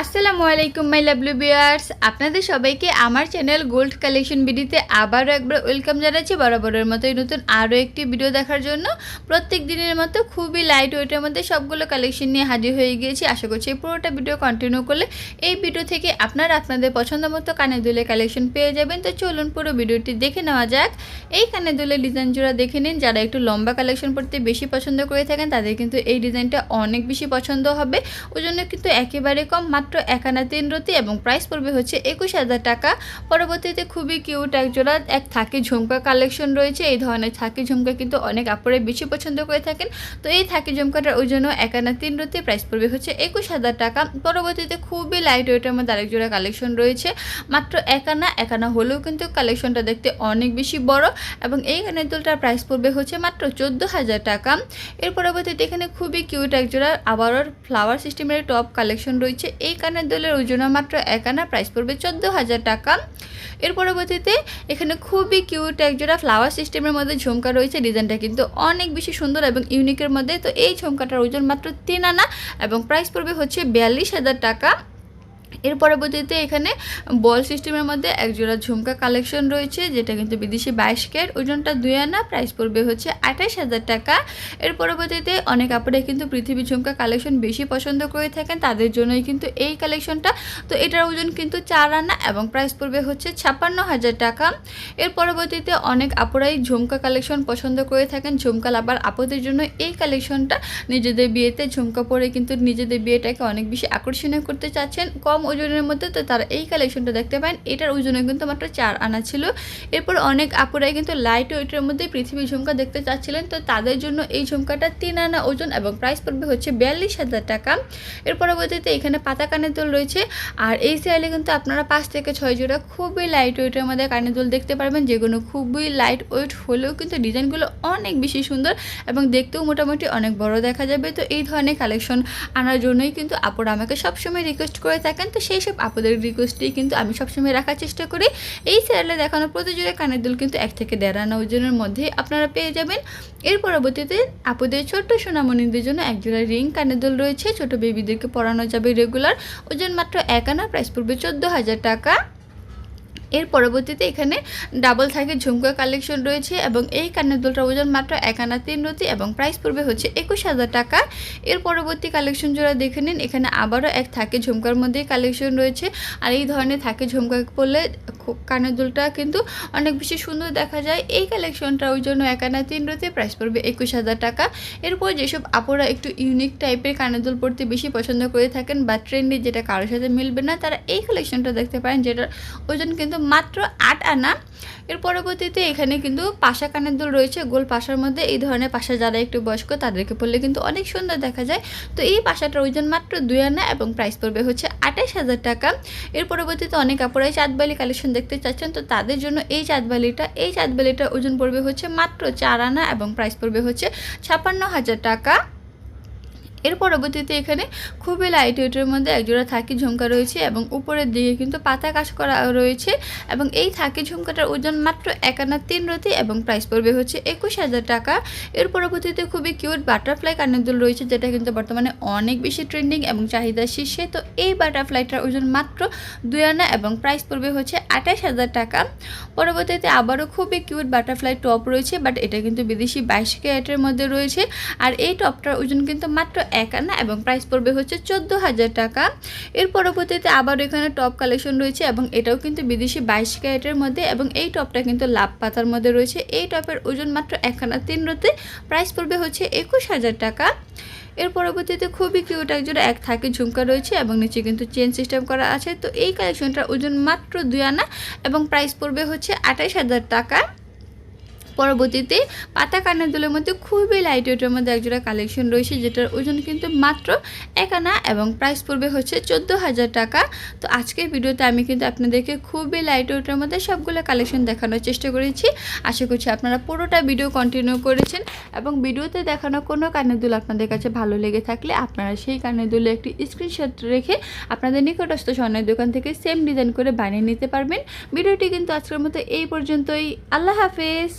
আসসালামু আলাইকুম মাই লাভলু বিয়ার্স আপনাদের সবাইকে আমার চ্যানেল গোল্ড কালেকশন ভিডিওতে আবারও একবার ওয়েলকাম জানাচ্ছি বরাবরের মতোই নতুন আরও একটি ভিডিও দেখার জন্য। প্রত্যেক দিনের মতো খুবই লাইট ওয়েটের মধ্যে সবগুলো কালেকশন নিয়ে হাজির হয়ে গিয়েছি। আশা করছি এই পুরোটা ভিডিও কন্টিনিউ করলে এই ভিডিও থেকে আপনারা আপনাদের পছন্দ মতো কানে দুলে কালেকশন পেয়ে যাবেন। তো চলুন পুরো ভিডিওটি দেখে নেওয়া যাক। এই কানে দুলে ডিজাইন জোড়া দেখে নিন। যারা একটু লম্বা কালেকশন পড়তে বেশি পছন্দ করে থাকেন, তাদের কিন্তু এই ডিজাইনটা অনেক বেশি পছন্দ হবে। ওই জন্য কিন্তু একেবারে কম মাত্র একানা তিন রতি এবং প্রাইস পড়বে হচ্ছে একুশ হাজার টাকা। পরবর্তীতে খুবই কিউট এক জোড়া, এক থাকি ঝুমকা কালেকশন রয়েছে। এই ধরনের থাকি ঝুমকা কিন্তু অনেক আপুরে বেশি পছন্দ করে থাকেন। তো এই থাকি ঝুমকাটার ওই জন্য একানা তিন রতি প্রাইস পড়বে হচ্ছে একুশ হাজার টাকা। পরবর্তীতে খুবই লাইট ওয়েটের মধ্যে আরেক জোড়া কালেকশন রয়েছে। মাত্র একানা একানা হলেও কিন্তু কালেকশনটা দেখতে অনেক বেশি বড় এবং এই কানের দুলটার প্রাইস পড়বে হচ্ছে মাত্র চোদ্দ হাজার টাকা। এর পরবর্তীতে এখানে খুবই কিউট এক জোড়া, আবারও ফ্লাওয়ার সিস্টেমের টপ কালেকশন রয়েছে। এই কানের দোলের ওজন মাত্র এক আনা প্রাইস পড়বে চোদ্দ হাজার টাকা। এর পরবর্তীতে এখানে খুবই কিউট একজোড়া ফ্লাওয়ার সিস্টেমের মধ্যে ঝুমকা রয়েছে। ডিজাইনটা কিন্তু অনেক বেশি সুন্দর এবং ইউনিকের মধ্যে। তো এই ঝুমকাটার ওজন মাত্র তিন আনা এবং প্রাইস পড়বে হচ্ছে বিয়াল্লিশ হাজার টাকা। এর পরবর্তীতে এখানে বল সিস্টেমের মধ্যে এক জোড়া ঝুমকা কালেকশন রয়েছে, যেটা কিন্তু বিদেশি বাইশ ক্যারেট। ওজনটা দুই আনা প্রাইস পড়বে হচ্ছে আঠাশ হাজার টাকা। এর পরবর্তীতে অনেক আপুরে কিন্তু পৃথিবী ঝুমকা কালেকশন বেশি পছন্দ করে থাকেন, তাদের জন্যই কিন্তু এই কালেকশনটা। তো এটার ওজন কিন্তু চার আনা এবং প্রাইস পড়বে হচ্ছে ছাপ্পান্ন হাজার টাকা। এর পরবর্তীতে অনেক আপুরাই ঝুমকা কালেকশন পছন্দ করে থাকেন, ঝুমকা লাভার আপদের জন্য এই কালেকশনটা। নিজেদের বিয়েতে ঝুমকা পরে কিন্তু নিজেদের বিয়েটাকে অনেক বেশি আকর্ষণীয় করতে চাচ্ছেন। কম ওজনের মধ্যে, তো তারা এই কালেকশনটা দেখতে পান। এটার ওজনে কিন্তু মাত্র চার আনা ছিল। এরপর অনেক আপুরাই কিন্তু লাইট ওয়েটের মধ্যে পৃথিবী ঝুমকা দেখতে চাচ্ছিলেন। তো তাদের জন্য এই ঝুমকাটা তিন আনা ওজন এবং প্রাইস পড়বে হচ্ছে বিয়াল্লিশ হাজার টাকা। এর পরবর্তীতে এখানে পাতা কানের দোল রয়েছে। আর এই সাইডে কিন্তু আপনারা পাঁচ থেকে ছয় জোড়া খুবই লাইট ওয়েটের মধ্যে কানের দোল দেখতে পারবেন। যেগুলো খুবই লাইট ওয়েট হলেও কিন্তু ডিজাইনগুলো অনেক বেশি সুন্দর এবং দেখতেও মোটামুটি অনেক বড় দেখা যাবে। তো এই ধরনের কালেকশন আনার জন্যই কিন্তু আপুরা আমাকে সবসময় রিকোয়েস্ট করে থাকেন। তো সেই সব আপুদের রিকোয়েস্টেই কিন্তু আমি সবসময় রাখার চেষ্টা করি। এই সিরিয়ালে দেখানো প্রতিযোগে কানের দুল কিন্তু এক থেকে দেড় আনা ওজনের মধ্যে আপনারা পেয়ে যাবেন। এর পরবর্তীতে আপুদের ছোট্ট সোনামণিদের জন্য একজোড়া রিং কানের দুল রয়েছে। ছোট বেবিদেরকে পরানো যাবে রেগুলার ওজন মাত্র এক আনা প্রাইস পড়বে চোদ্দ হাজার টাকা। পরবর্তীতে এখানে ডাবল থাকে ঝুমকা কালেকশন রয়েছে এবং এই কানের দুলটার ওজন মাত্র এক আনা তিন রতি এবং প্রাইস পড়বে হচ্ছে একুশ হাজার টাকা। এর পরবর্তী কালেকশন জোড়া দেখে নিন, এখানে আবারও এক থাকে ঝুমকার মধ্যেই কালেকশন রয়েছে। আর এই ধরনের থাকে ঝুমকা খুব কানের দুলটা কিন্তু অনেক বেশি সুন্দর দেখা যায়। এই কালেকশনটা ওই জন্য এক আনা তিন রতি প্রাইস পড়বে একুশ হাজার টাকা। এরপর যেসব আপুরা একটু ইউনিক টাইপের কানের দুল পরতে বেশি পছন্দ করে থাকেন বা ট্রেন্ডি যেটা কারোর সাথে মিলবে না, তারা এই কালেকশনটা দেখতে পারেন যেটার ওজন কিন্তু মাত্র আট আনা। এর পরবর্তীতে এখানে কিন্তু পাশা কানের দুল রয়েছে। গোল পাশার মধ্যে এই ধরনের পাশা যারা একটু বয়স্ক, তাদেরকে পড়লে কিন্তু অনেক সুন্দর দেখা যায়। তো এই পাশাটার ওজন মাত্র দুই আনা এবং প্রাইস পড়বে হচ্ছে আঠাশ হাজার টাকা। এর পরবর্তীতে অনেক কাপড়াই চাঁদবালি কালেকশন দেখতে চাচ্ছেন। তো তাদের জন্য এই চাঁদবালিটা এই চাঁদবালিটার ওজন পড়বে হচ্ছে মাত্র চার আনা এবং প্রাইস পড়বে হচ্ছে ছাপান্ন হাজার টাকা। এর পরবর্তীতে এখানে খুবই লাইট ওয়েটের মধ্যে একজোড়া থাকি ঝুমকা রয়েছে এবং উপরের দিকে কিন্তু পাতা কাজ করা রয়েছে এবং এই থাকি ঝুমকাটার ওজন মাত্র একান্ন তিন রতি এবং প্রাইস পড়বে হচ্ছে একুশ হাজার টাকা। এর পরবর্তীতে খুবই কিউট বাটারফ্লাই কানের দুল রয়েছে যেটা কিন্তু বর্তমানে অনেক বেশি ট্রেন্ডিং এবং চাহিদা শীর্ষে। তো এই বাটারফ্লাইটার ওজন মাত্র দুই আনা এবং প্রাইস পড়বে হচ্ছে আঠাশ হাজার টাকা। পরবর্তীতে আবারও খুবই কিউট বাটারফ্লাই টপ রয়েছে বাট এটা কিন্তু বিদেশি বাইশ ক্যারেটের মধ্যে রয়েছে। আর এই টপটার ওজন কিন্তু মাত্র এক আনা এবং প্রাইস পড়বে হচ্ছে চোদ্দ হাজার টাকা। এর পরবর্তীতে আবার এখানে টপ কালেকশন রয়েছে এবং এটাও কিন্তু বিদেশি বাইশ ক্যারেটের মধ্যে এবং এই টপটা কিন্তু লাভ পাতার মধ্যে রয়েছে। এই টপের ওজন মাত্র একখানা তিন রতে প্রাইস পড়বে হচ্ছে একুশ হাজার টাকা। এর পরবর্তীতে খুবই কিউট একজোড়া এক থাকে ঝুমকা রয়েছে এবং নিচে কিন্তু চেন সিস্টেম করা আছে। তো এই কালেকশনটার ওজন মাত্র দুই আনা এবং প্রাইস পড়বে হচ্ছে আঠাশ হাজার টাকা। পরবর্তীতে পাতা কানের দুলের মধ্যে খুবই লাইট ওয়েটের মধ্যে একজোড়া কালেকশন রয়েছে, যেটার ওজন কিন্তু মাত্র একানা এবং প্রাইস পড়বে হচ্ছে চোদ্দ হাজার টাকা। তো আজকের ভিডিওতে আমি কিন্তু আপনাদেরকে খুবই লাইট ওয়েটের মধ্যে সবগুলো কালেকশন দেখানোর চেষ্টা করেছি। আশা করছি আপনারা পুরোটা ভিডিও কন্টিনিউ করেছেন এবং ভিডিওতে দেখানো কোনো কানের দুল আপনাদের কাছে ভালো লেগে থাকলে আপনারা সেই কানের দুলে একটি স্ক্রিনশট রেখে আপনাদের নিকটস্থ স্বর্ণের দোকান থেকে সেম ডিজাইন করে বানিয়ে নিতে পারবেন। ভিডিওটি কিন্তু আজকের মতো এই পর্যন্তই। আল্লাহ হাফেজ।